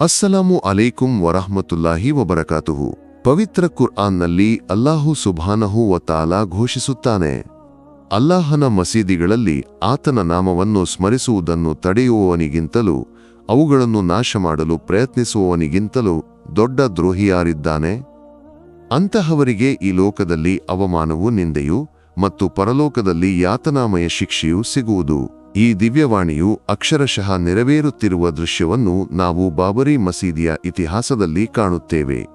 ಅಸ್ಸಲಾಮು ಅಲೈಕುಂ ವರಹಮತುಲ್ಲಾಹಿ ವಬರಕಾತುಹು. ಪವಿತ್ರ ಕುರ್ಆನ್ನಲ್ಲಿ ಅಲ್ಲಾಹು ಸುಭಾನಹು ವತಾಲ ಘೋಷಿಸುತ್ತಾನೆ. ಅಲ್ಲಾಹನ ಮಸೀದಿಗಳಲ್ಲಿ ಆತನ ನಾಮವನ್ನು ಸ್ಮರಿಸುವುದನ್ನು ತಡೆಯುವವನಿಗಿಂತಲೂ, ಅವುಗಳನ್ನು ನಾಶ ಮಾಡಲು ಪ್ರಯತ್ನಿಸುವವನಿಗಿಂತಲೂ ದೊಡ್ಡ ದ್ರೋಹಿಯಾರಿದ್ದಾನೆ. ಅಂತಹವರಿಗೆ ಈ ಲೋಕದಲ್ಲಿ ಅವಮಾನವು ನಿಂದೆಯು ಮತ್ತು ಪರಲೋಕದಲ್ಲಿ ಯಾತನಾಮಯ ಶಿಕ್ಷೆಯೂ ಸಿಗುವುದು. ಈ ದಿವ್ಯವಾಣಿಯು ಅಕ್ಷರಶಃ ನೆರವೇರುತ್ತಿರುವ ದೃಶ್ಯವನ್ನು ನಾವು ಬಾಬರಿ ಮಸೀದಿಯ ಇತಿಹಾಸದಲ್ಲಿ ಕಾಣುತ್ತೇವೆ.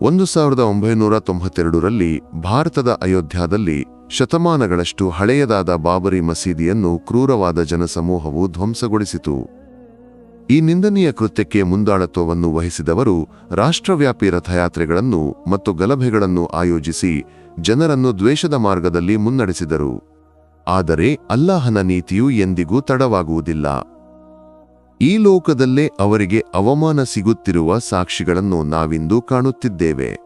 ಒಂದು ಸಾವಿರದ ಒಂಬೈನೂರ ತೊಂಬತ್ತೆರಡರಲ್ಲಿ ಭಾರತದ ಅಯೋಧ್ಯಾದಲ್ಲಿ ಶತಮಾನಗಳಷ್ಟು ಹಳೆಯದಾದ ಬಾಬರಿ ಮಸೀದಿಯನ್ನು ಕ್ರೂರವಾದ ಜನಸಮೂಹವು ಧ್ವಂಸಗೊಳಿಸಿತು. ಈ ನಿಂದನೀಯ ಕೃತ್ಯಕ್ಕೆ ಮುಂದಾಳತ್ವವನ್ನು ವಹಿಸಿದವರು ರಾಷ್ಟ್ರವ್ಯಾಪಿ ರಥಯಾತ್ರೆಗಳನ್ನು ಮತ್ತು ಗಲಭೆಗಳನ್ನು ಆಯೋಜಿಸಿ ಜನರನ್ನು ದ್ವೇಷದ ಮಾರ್ಗದಲ್ಲಿ ಮುನ್ನಡೆಸಿದರು. ಆದರೆ ಅಲ್ಲಾಹನ ನೀತಿಯು ಎಂದಿಗೂ ತಡವಾಗುವುದಿಲ್ಲ. ಈ ಲೋಕದಲ್ಲೇ ಅವರಿಗೆ ಅವಮಾನ ಸಿಗುತ್ತಿರುವ ಸಾಕ್ಷಿಗಳನ್ನು ನಾವಿಂದು ಕಾಣುತ್ತಿದ್ದೇವೆ.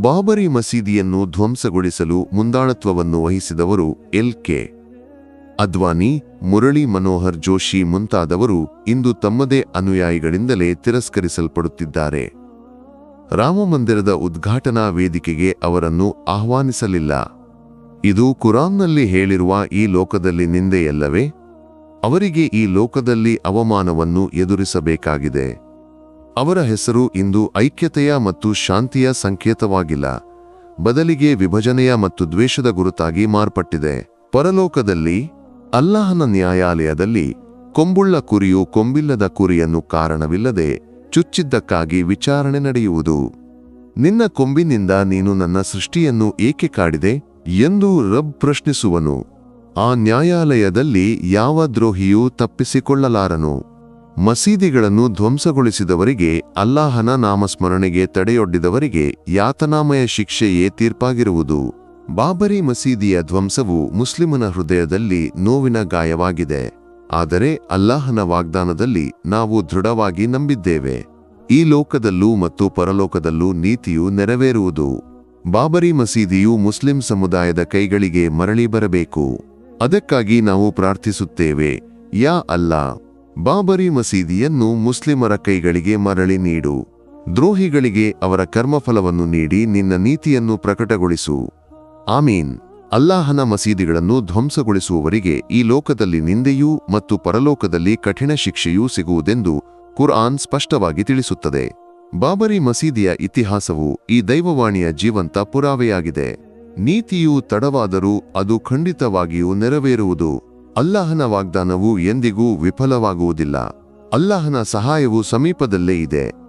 ಬಾಬರಿ ಮಸೀದಿಯನ್ನು ಧ್ವಂಸಗೊಳಿಸಲು ಮುಂದಾಳತ್ವವನ್ನು ವಹಿಸಿದವರು ಎಲ್ ಕೆ. ಅದ್ವಾನಿ, ಮುರಳಿ ಮನೋಹರ್ ಜೋಶಿ ಮುಂತಾದವರು ಇಂದು ತಮ್ಮದೇ ಅನುಯಾಯಿಗಳಿಂದಲೇ ತಿರಸ್ಕರಿಸಲ್ಪಡುತ್ತಿದ್ದಾರೆ. ರಾಮಮಂದಿರದ ಉದ್ಘಾಟನಾ ವೇದಿಕೆಗೆ ಅವರನ್ನು ಆಹ್ವಾನಿಸಲಿಲ್ಲ. ಇದು ಕುರಾನ್ನಲ್ಲಿ ಹೇಳಿರುವ ಈ ಲೋಕದಲ್ಲಿ ನಿಂದೆಯಲ್ಲವೇ? ಅವರಿಗೆ ಈ ಲೋಕದಲ್ಲಿ ಅವಮಾನವನ್ನು ಎದುರಿಸಬೇಕಾಗಿದೆ. ಅವರ ಹೆಸರು ಇಂದು ಐಕ್ಯತೆಯ ಮತ್ತು ಶಾಂತಿಯ ಸಂಕೇತವಾಗಿಲ್ಲ. ಬದಲಿಗೆ ವಿಭಜನೆಯ ಮತ್ತು ದ್ವೇಷದ ಗುರುತಾಗಿ ಮಾರ್ಪಟ್ಟಿದೆ. ಪರಲೋಕದಲ್ಲಿ, ಅಲ್ಲಾಹನ ನ್ಯಾಯಾಲಯದಲ್ಲಿ ಕೊಂಬುಳ್ಳ ಕುರಿಯು ಕೊಂಬಿಲ್ಲದ ಕುರಿಯನ್ನು ಕಾರಣವಿಲ್ಲದೆ ಚುಚ್ಚಿದ್ದಕ್ಕಾಗಿ ವಿಚಾರಣೆ ನಡೆಯುವುದು. ನಿನ್ನ ಕೊಂಬಿನಿಂದ ನೀನು ನನ್ನ ಸೃಷ್ಟಿಯನ್ನು ಏಕೆ ಕಾಡಿದೆ? ಎಂದು ರಬ್ ಪ್ರಶ್ನಿಸುವನು. ಆ ನ್ಯಾಯಾಲಯದಲ್ಲಿ ಯಾವ ದ್ರೋಹಿಯೂ ತಪ್ಪಿಸಿಕೊಳ್ಳಲಾರನು. ಮಸೀದಿಗಳನ್ನು ಧ್ವಂಸಗೊಳಿಸಿದವರಿಗೆ, ಅಲ್ಲಾಹನ ನಾಮಸ್ಮರಣೆಗೆ ತಡೆಯೊಡ್ಡಿದವರಿಗೆ ಯಾತನಾಮಯ ಶಿಕ್ಷೆಯೇ ತೀರ್ಪಾಗಿರುವುದು. ಬಾಬರಿ ಮಸೀದಿಯ ಧ್ವಂಸವು ಮುಸ್ಲಿಮನ ಹೃದಯದಲ್ಲಿ ನೋವಿನ ಗಾಯವಾಗಿದೆ. ಆದರೆ ಅಲ್ಲಾಹನ ವಾಗ್ದಾನದಲ್ಲಿ ನಾವು ದೃಢವಾಗಿ ನಂಬಿದ್ದೇವೆ. ಈ ಲೋಕದಲ್ಲೂ ಮತ್ತು ಪರಲೋಕದಲ್ಲೂ ನೀತಿಯು ನೆರವೇರುವುದು. ಬಾಬರಿ ಮಸೀದಿಯು ಮುಸ್ಲಿಂ ಸಮುದಾಯದ ಕೈಗಳಿಗೆ ಮರಳಿ ಬರಬೇಕು. ಅದಕ್ಕಾಗಿ ನಾವು ಪ್ರಾರ್ಥಿಸುತ್ತೇವೆ, ಯಾ ಅಲ್ಲಾ. ಬಾಬರಿ ಮಸೀದಿಯನ್ನು ಮುಸ್ಲಿಮರ ಕೈಗಳಿಗೆ ಮರಳಿ ನೀಡು. ದ್ರೋಹಿಗಳಿಗೆ ಅವರ ಕರ್ಮಫಲವನ್ನು ನೀಡಿ ನಿನ್ನ ನೀತಿಯನ್ನು ಪ್ರಕಟಗೊಳಿಸು. ಆಮೀನ್. ಅಲ್ಲಾಹನ ಮಸೀದಿಗಳನ್ನು ಧ್ವಂಸಗೊಳಿಸುವವರಿಗೆ ಈ ಲೋಕದಲ್ಲಿ ನಿಂದೆಯೂ ಮತ್ತು ಪರಲೋಕದಲ್ಲಿ ಕಠಿಣ ಶಿಕ್ಷೆಯೂ ಸಿಗುವುದೆಂದು ಕುರ್ಆನ್ ಸ್ಪಷ್ಟವಾಗಿ ತಿಳಿಸುತ್ತದೆ. ಬಾಬರಿ ಮಸೀದಿಯ ಇತಿಹಾಸವು ಈ ದೈವವಾಣಿಯ ಜೀವಂತ ಪುರಾವೆಯಾಗಿದೆ. ನೀತಿಯು ತಡವಾದರೂ ಅದು ಖಂಡಿತವಾಗಿಯೂ ನೆರವೇರುವುದು. ಅಲ್ಲಾಹನ ವಾಗ್ದಾನವು ಎಂದಿಗೂ ವಿಫಲವಾಗುವುದಿಲ್ಲ. ಅಲ್ಲಾಹನ ಸಹಾಯವು ಸಮೀಪದಲ್ಲೇ ಇದೆ.